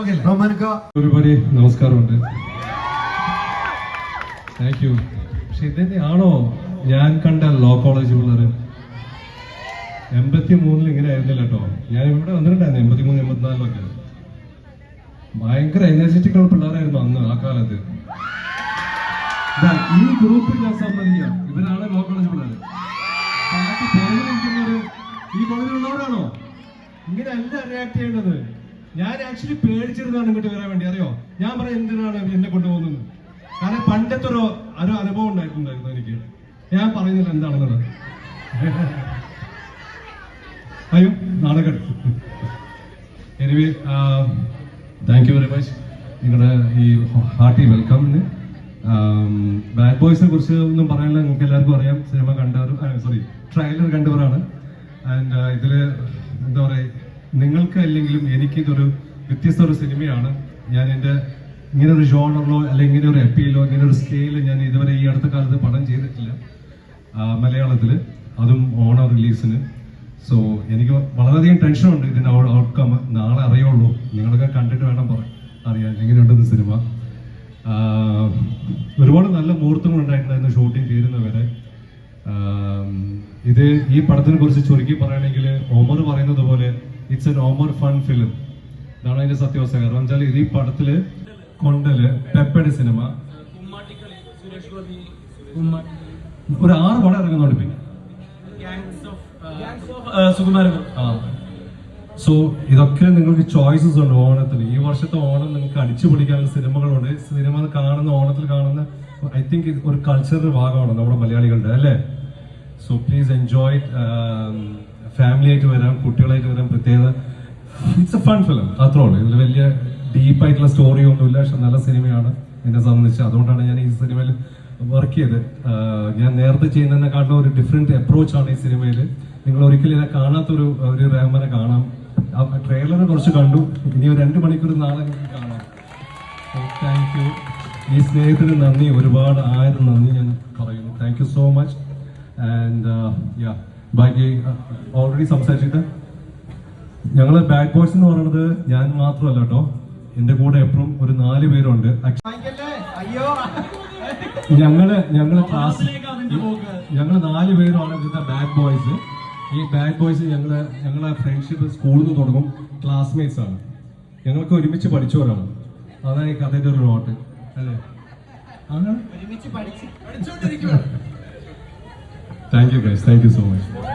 ഒരുപാട് നമസ്കാരമുണ്ട്. Thank you പക്ഷെ ഇതന്നെയാണോ ഞാൻ കണ്ട ലോ കോളേജ് പിള്ളേർ എൺപത്തി മൂന്നിൽ ഇങ്ങനെ ആയിരുന്നില്ല കേട്ടോ. ഞാൻ ഇവിടെ വന്നിട്ടുണ്ടായിരുന്നു എൺപത്തി മൂന്ന് എൺപത്തിനാലിലൊക്കെ. ഭയങ്കര എനർജറ്റിക് ഉള്ള പിള്ളേരായിരുന്നു അന്ന് ആ കാലത്ത്. ദാ, ഈ ഗ്രൂപ്പ് ഞാൻ സമ്മതിക്കാം ഇവരാണ് ലോ കോളേജ് പിള്ളേർ ഈ കോളേജിലുള്ളവരാണോ ഇങ്ങനെ അല്ല റിയാക്ട് ചെയ്യേണ്ടത്. ഞാൻ ആക്ച്വലി പേടിച്ചിരുന്നാണ് ഇങ്ങോട്ട് വരാൻ വേണ്ടി. അറിയോ? ഞാൻ പറയാം എന്തിനാണ് എന്നെ കൊണ്ടുപോകുന്നത്? കാരണം പണ്ടത്തെ ഒരു ഒരു അനുഭവം ഉണ്ടായിട്ടുണ്ടായിരുന്നു എനിക്ക്. ഞാൻ പറയുന്നില്ല എന്താണെന്നുള്ളത്. അയ്യോ നാടകം. Anyway thank you very much നിങ്ങളുടെ ഈ ഹാർട്ടി വെൽക്കമിന് ബാഡ് ബോയ്സിനെ കുറിച്ച് ഒന്നും പറയാനില്ല. നിങ്ങൾക്ക് എല്ലാവർക്കും അറിയാം. സിനിമ കണ്ടവരും സോറി ട്രെയിലർ കണ്ടവരാണ്. ആൻഡ് ഇതിൽ എന്താ പറയുക നിങ്ങൾക്ക് അല്ലെങ്കിലും എനിക്ക് ഇതൊരു വ്യത്യസ്ത ഒരു സിനിമയാണ്. ഞാൻ എന്റെ ഇങ്ങനെ ഒരു ജോണറിലോ അല്ലെങ്കിൽ ഇങ്ങനെ ഒരു എപ്പിയിലോ ഇങ്ങനെ ഒരു സ്കെയിലോ ഞാൻ ഇതുവരെ ഈ അടുത്ത കാലത്ത് പടം ചെയ്തിട്ടില്ല. മലയാളത്തിൽ അതും ഓണം റിലീസിന് സോ എനിക്ക് വളരെയധികം ടെൻഷൻ ഉണ്ട് ഇതിന്റെ ഔട്ട്കം നാളെ അറിയുള്ളൂ. നിങ്ങളൊക്കെ കണ്ടിട്ട് വേണം പറയാൻ അറിയാൻ. എങ്ങനെയുണ്ടെന്ന് സിനിമ. ഒരുപാട് നല്ല മുഹൂർത്തങ്ങൾ ഉണ്ടായിട്ടുണ്ടായിരുന്നു ഷൂട്ടിംഗ് തീരുന്നവരെ. ഇത് ഈ പടത്തിനെ കുറിച്ച് ചുരുക്കി പറയുകയാണെങ്കിൽ ഓമർ പറയുന്നത് പോലെ it's an Omar fun film ഇതാണ് അതിന്റെ സത്യാവസ്ഥ. കാരണം വെച്ചാൽ ഇത് ഈ പടത്തിൽ കൊണ്ടൽ പെപ്പടി സിനിമ ഒരു ആറ് പടം ഇറങ്ങുന്നുണ്ട് പിന്നെ സുകുമാരൻ. സോ ഇതൊക്കെ നിങ്ങൾക്ക് ചോയ്സസ് ഉണ്ട് ഓണത്തിന്. ഈ വർഷത്തെ ഓണം നിങ്ങൾക്ക് അടിച്ചു പൊളിക്കാനുള്ള സിനിമകളുണ്ട്. സിനിമ കാണുന്ന ഓണത്തിൽ കാണുന്ന ഐ തിങ്ക് ഇത് ഒരു കൾച്ചറിന്റെ ഭാഗമാണ് നമ്മുടെ മലയാളികളുടെ അല്ലേ? സോ പ്ലീസ് എൻജോയ് ഫാമിലി ആയിട്ട് വരാം കുട്ടികളായിട്ട് വരാം പ്രത്യേകത ഇറ്റ്സ് എ ഫൺ ഫിലിം അത്രേ ഉള്ളൂ. ഇതിൽ വലിയ ഡീപ്പായിട്ടുള്ള സ്റ്റോറി ഒന്നുമില്ല. പക്ഷെ നല്ല സിനിമയാണ് എന്നെ സംബന്ധിച്ച്. അതുകൊണ്ടാണ് ഞാൻ ഈ സിനിമയിൽ വർക്ക് ചെയ്ത് ഞാൻ നേരത്തെ ചെയ്യുന്നതിനെക്കാട്ടിലും ഒരു ഡിഫറെന്റ് അപ്രോച്ചാണ് ഈ സിനിമയിൽ നിങ്ങൾ ഒരിക്കലും ഇതിനെ കാണാത്തൊരു ഒരു റഹ്മാനെ കാണാം. ആ ട്രെയിലർ കുറച്ച് കണ്ടു. ഇനി ഒരു രണ്ട് മണിക്കൂർ നാളെ കാണാം. താങ്ക് യു ഈ സ്നേഹത്തിന് നന്ദി. ഒരുപാട് ആയിരം നന്ദി ഞാൻ പറയുന്നു. Thank you so much and yeah ബാക്കി ഓൾറെഡി സംസാരിച്ചിട്ട്. ഞങ്ങൾ ബാക്ക് ബോയ്സ് എന്ന് പറയുന്നത് ഞാൻ മാത്രമല്ല കേട്ടോ. എന്റെ കൂടെ എപ്പോഴും ഒരു നാല് പേരുണ്ട്. ഞങ്ങൾ ഞങ്ങൾ ക്ലാസ് ഞങ്ങൾ നാല് പേരാണ് ഇവിടുത്തെ ബാക്ക് ബോയ്സ് ഈ ബാക്ക് ബോയ്സ് ഞങ്ങൾ ഞങ്ങളെ ഫ്രണ്ട്ഷിപ്പ് സ്കൂളിൽ നിന്ന് തുടങ്ങും ക്ലാസ്മേറ്റ്സ് ആണ്. ഞങ്ങൾക്ക് ഒരുമിച്ച് പഠിച്ചവരാണ്. അതാണ് ഈ കഥയുടെ ഒരു നോട്ട് അല്ലേ? അങ്ങനെ ഒരുമിച്ച് പഠിച്ച് പഠിച്ചോണ്ടിരിക്കുവാണ് thank you guys thank you so much